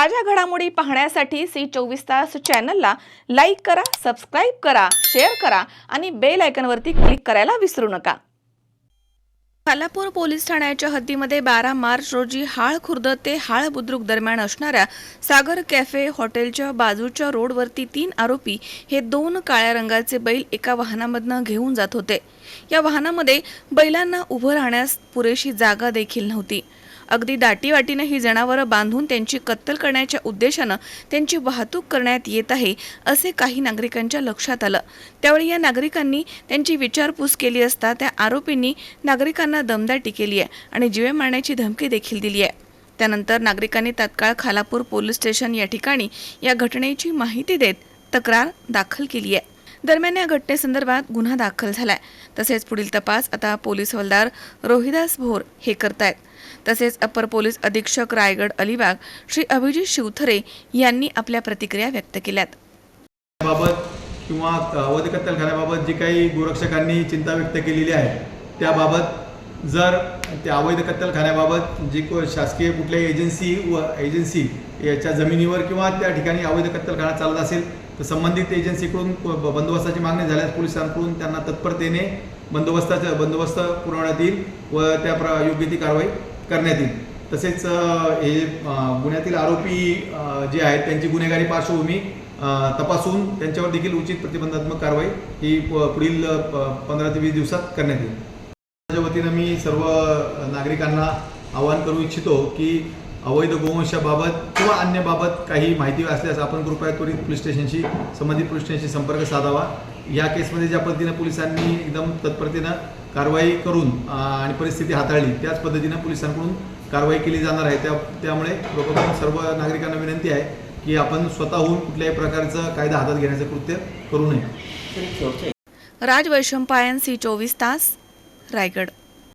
ताज्या घडामोडी पाहण्यासाठी सी चोवीस तास चॅनलला लाईक करा सबस्क्राईब करा शेअर करा आणि बेल आयकनवरती क्लिक करायला विसरू नका. खालापूर पोलीस ठाण्याच्या हद्दीमध्ये बारा मार्च रोजी हाळ खुर्द ते हाळ बुद्रुक दरम्यान असणाऱ्या सागर कॅफे हॉटेलच्या बाजूच्या रोडवरती तीन आरोपी हे दोन काळ्या रंगाचे बैल एका वाहनामधनं घेऊन जात होते. या वाहनामध्ये बैलांना उभं राहण्यास पुरेशी जागा देखील नव्हती. अगदी दाटीवाटीनं ही जनावरं बांधून त्यांची कत्तल करण्याच्या उद्देशानं त्यांची वाहतूक करण्यात येत आहे असे काही नागरिकांच्या लक्षात आलं. त्यावेळी या नागरिकांनी त्यांची विचारपूस केली असता त्या आरोपींनी नागरिकांना दमदाटी केली आहे आणि जीवे मारण्याची धमकी देखील दिली आहे. त्यानंतर नागरिकांनी तत्काळ खालापूर पोलीस स्टेशन या ठिकाणी या घटनेची माहिती देत तक्रार दाखल केली आहे. दरम्यान या घटनेसंदर्भात गुन्हा दाखल झालाय. तसेच पुढील तपास आता पोलीस हवालदार रोहिदास भोर हे करतायत. तसेच अपर पोलीस अधीक्षक रायगड अलिबाग श्री अभिजित शिवथरे यांनी आपल्या प्रतिक्रिया व्यक्त केल्यात. बाबत किंवा अवैध कत्तलखान्याबाबत जी काही गोरक्षकांनी चिंता व्यक्त केलेली आहे त्याबाबत जर त्या अवैध कत्तलखान्याबाबत जी को शासकीय कुठल्याही एजन्सी व एजन्सी याच्या जमिनीवर किंवा त्या ठिकाणी अवैध कत्तलखाना चालत असेल तर संबंधित एजन्सीकडून बंदोबस्ताची मागणी झाल्यास पोलिसांकडून त्यांना तत्परतेने बंदोबस्ताचं बंदोबस्त पुरवण्यात येईल व त्या प्र योग्य ती कारवाई करण्यात येईल. तसेच हे गुन्ह्यातील आरोपी जे आहेत त्यांची गुन्हेगारी पार्श्वभूमी तपासून त्यांच्यावर देखील उचित प्रतिबंधात्मक कारवाई ही प- पुढील पंधरा ते वीस दिवसात करण्यात येईल. माझ्या वतीनं मी सर्व नागरिकांना आवाहन करू इच्छितो की अवैध गोवंशाबाबत किंवा अन्य बाबत काही माहिती असल्यास आपण कृपया त्वरित पोलीस स्टेशनशी संबंधित पोलीस स्टेशनशी संपर्क साधावा. या केसमध्ये ज्या पद्धतीनं पोलिसांनी एकदम तत्परतेनं कारवाई करून आणि परिस्थिती हाताळली त्याच पद्धतीनं पोलिसांकडून कारवाई केली जाणार आहे. त्या त्यामुळे लोकांना सर्व नागरिकांना विनंती आहे की आपण स्वतःहून कुठल्याही प्रकारचं कायदा हातात घेण्याचं कृत्य करू नये. राज वैशंपायन सी चोवीस तास रायगड.